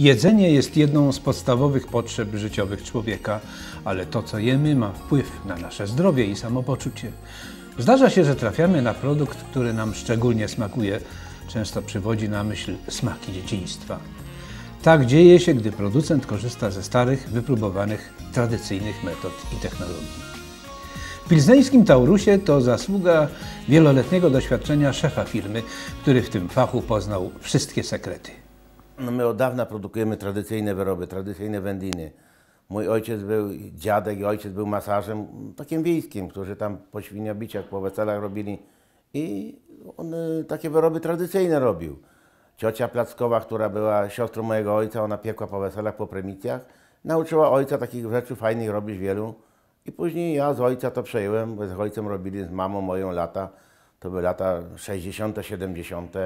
Jedzenie jest jedną z podstawowych potrzeb życiowych człowieka, ale to, co jemy, ma wpływ na nasze zdrowie i samopoczucie. Zdarza się, że trafiamy na produkt, który nam szczególnie smakuje. Często przywodzi na myśl smaki dzieciństwa. Tak dzieje się, gdy producent korzysta ze starych, wypróbowanych, tradycyjnych metod i technologii. W pilzneńskim Taurusie to zasługa wieloletniego doświadczenia szefa firmy, który w tym fachu poznał wszystkie sekrety. No my od dawna produkujemy tradycyjne wyroby, tradycyjne wędliny. Mój ojciec był, dziadek i ojciec był masażem takim wiejskim, którzy tam po świniobiciach, po weselach robili i on y, takie wyroby tradycyjne robił. Ciocia Plackowa, która była siostrą mojego ojca, ona piekła po weselach, po premicjach, nauczyła ojca takich rzeczy fajnych robić wielu. I później ja z ojca to przejąłem, bo z ojcem robili z mamą moją lata, to były lata 60., 70.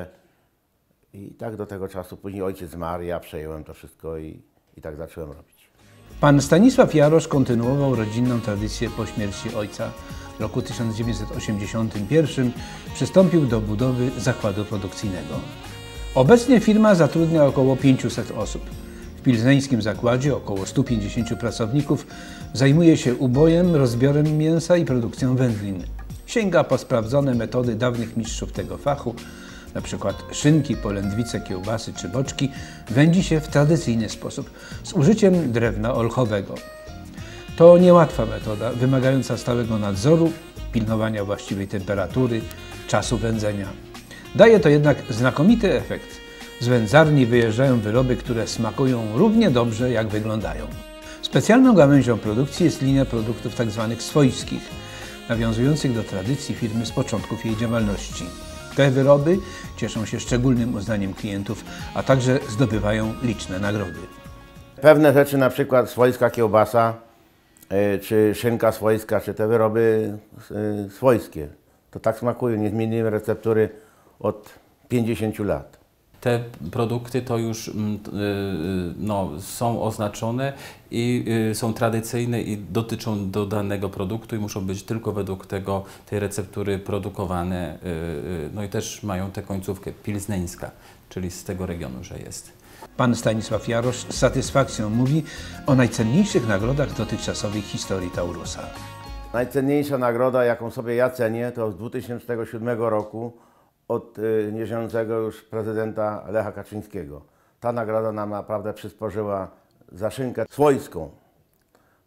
I tak do tego czasu. Później ojciec zmarł, ja przejąłem to wszystko i, i tak zacząłem robić. Pan Stanisław Jarosz kontynuował rodzinną tradycję po śmierci ojca. W roku 1981 przystąpił do budowy zakładu produkcyjnego. Obecnie firma zatrudnia około 500 osób. W pilzneńskim zakładzie około 150 pracowników zajmuje się ubojem, rozbiorem mięsa i produkcją wędlin. Sięga po sprawdzone metody dawnych mistrzów tego fachu, przykład szynki, polędwice, kiełbasy czy boczki, wędzi się w tradycyjny sposób z użyciem drewna olchowego. To niełatwa metoda, wymagająca stałego nadzoru, pilnowania właściwej temperatury, czasu wędzenia. Daje to jednak znakomity efekt. Z wędzarni wyjeżdżają wyroby, które smakują równie dobrze, jak wyglądają. Specjalną gałęzią produkcji jest linia produktów tzw. swojskich, nawiązujących do tradycji firmy z początków jej działalności. Te wyroby cieszą się szczególnym uznaniem klientów, a także zdobywają liczne nagrody. Pewne rzeczy, na przykład swojska kiełbasa, y, czy szynka swojska, czy te wyroby y, swojskie, to tak smakują. Nie zmieniłem receptury od 50 lat. Te produkty to już mm, y, y, no, są oznaczone i y, są tradycyjne i dotyczą do danego produktu i muszą być tylko według tego, tej receptury produkowane. No i też mają tę końcówkę pilzneńska, czyli z tego regionu, że jest. Pan Stanisław Jarosz z satysfakcją mówi o najcenniejszych nagrodach dotychczasowej historii Taurusa. Najcenniejsza nagroda, jaką sobie ja cenię, to z 2007 roku od y, nieżyjącego już prezydenta Lecha Kaczyńskiego. Ta nagroda nam naprawdę przysporzyła za szynkę swojską.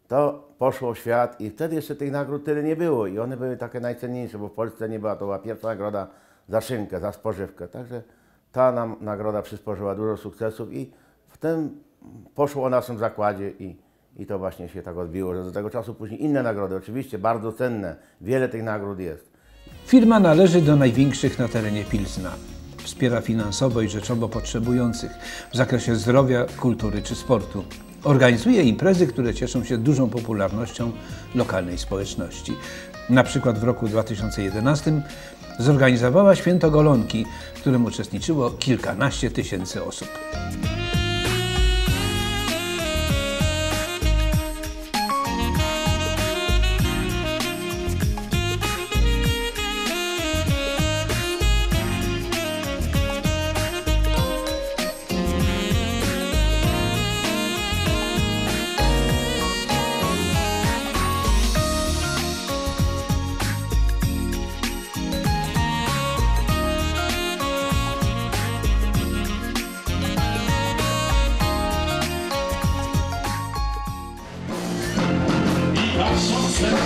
To poszło w świat i wtedy jeszcze tych nagród tyle nie było i one były takie najcenniejsze, bo w Polsce nie była to była pierwsza nagroda za szynkę, za spożywkę. Także ta nam nagroda przysporzyła dużo sukcesów i w tym poszło o naszym zakładzie i, i to właśnie się tak odbiło, że do tego czasu później inne nagrody, oczywiście bardzo cenne, wiele tych nagród jest. Firma należy do największych na terenie Pilzna. Wspiera finansowo i rzeczowo potrzebujących w zakresie zdrowia, kultury czy sportu. Organizuje imprezy, które cieszą się dużą popularnością lokalnej społeczności. Na przykład w roku 2011 zorganizowała Święto Golonki, w którym uczestniczyło kilkanaście tysięcy osób.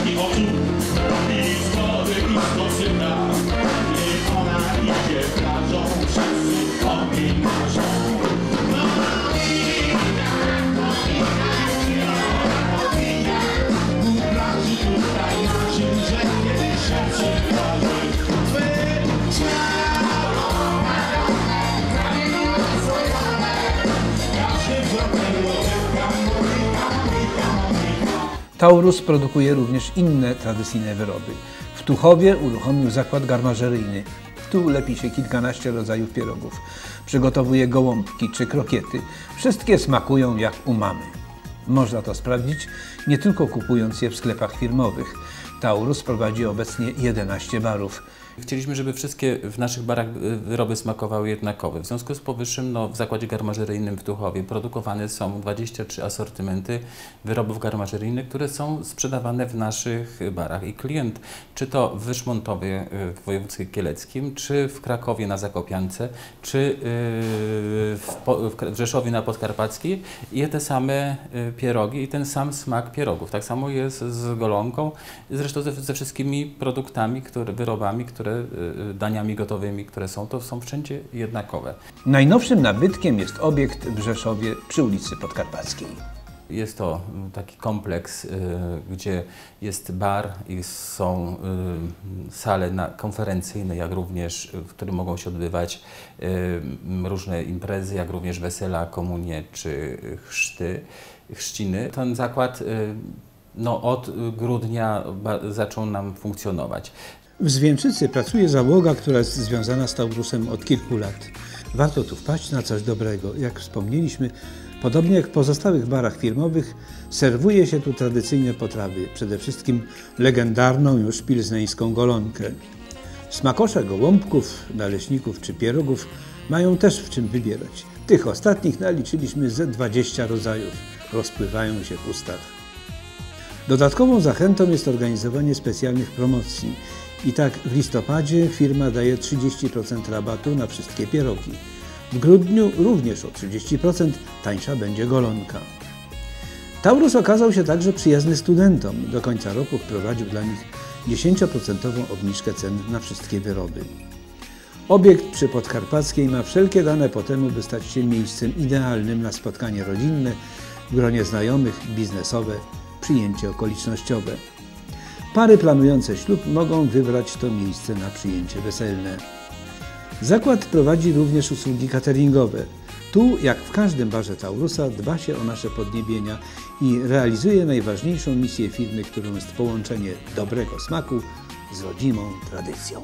Patrzą setki oczu i z głowy i spoczyna I Taurus produkuje również inne tradycyjne wyroby. W Tuchowie uruchomił zakład garmażeryjny. Tu lepi się kilkanaście rodzajów pierogów. Przygotowuje gołąbki czy krokiety. Wszystkie smakują jak u mamy. Można to sprawdzić nie tylko kupując je w sklepach firmowych. Taurus prowadzi obecnie 11 barów. Chcieliśmy, żeby wszystkie w naszych barach y, wyroby smakowały jednakowe. W związku z powyższym no, w zakładzie garmażeryjnym w Tuchowie produkowane są 23 asortymenty wyrobów garmażeryjnych, które są sprzedawane w naszych barach. I klient, czy to w Wyszmontowie y, w województwie kieleckim, czy w Krakowie na Zakopiance, czy y, w, Rzeszowie na Podkarpackiej, je te same pierogi i ten sam smak pierogów. Tak samo jest z golonką, zresztą ze, ze wszystkimi produktami, które, wyrobami, które, y, y, daniami gotowymi, które są, to są wszędzie jednakowe. Najnowszym nabytkiem jest obiekt w Rzeszowie przy ulicy Podkarpackiej. Jest to mm, taki kompleks, y, gdzie jest bar i są sale konferencyjne, jak również, w którym mogą się odbywać różne imprezy, jak również wesela, komunie czy chrzty, chrzciny. Ten zakład no, od grudnia zaczął nam funkcjonować. W Zwięczycy pracuje załoga, która jest związana z Taurusem od kilku lat. Warto tu wpaść na coś dobrego. Jak wspomnieliśmy, podobnie jak w pozostałych barach firmowych, serwuje się tu tradycyjne potrawy, przede wszystkim legendarną już pilzneńską golonkę. Smakosze gołąbków, naleśników czy pierogów mają też w czym wybierać. Tych ostatnich naliczyliśmy ze 20 rodzajów. Rozpływają się w ustach. Dodatkową zachętą jest organizowanie specjalnych promocji. I tak w listopadzie firma daje 30% rabatu na wszystkie pierogi. W grudniu również o 30% tańsza będzie golonka. Taurus okazał się także przyjazny studentom. Do końca roku wprowadził dla nich 10% obniżkę cen na wszystkie wyroby. Obiekt przy Podkarpackiej ma wszelkie dane po temu, by stać się miejscem idealnym na spotkanie rodzinne, w gronie znajomych, biznesowe, przyjęcie okolicznościowe. Pary planujące ślub mogą wybrać to miejsce na przyjęcie weselne. Zakład prowadzi również usługi cateringowe. Tu, jak w każdym barze Taurusa, dba się o nasze podniebienia i realizuje najważniejszą misję firmy, którą jest połączenie dobrego smaku z rodzimą tradycją.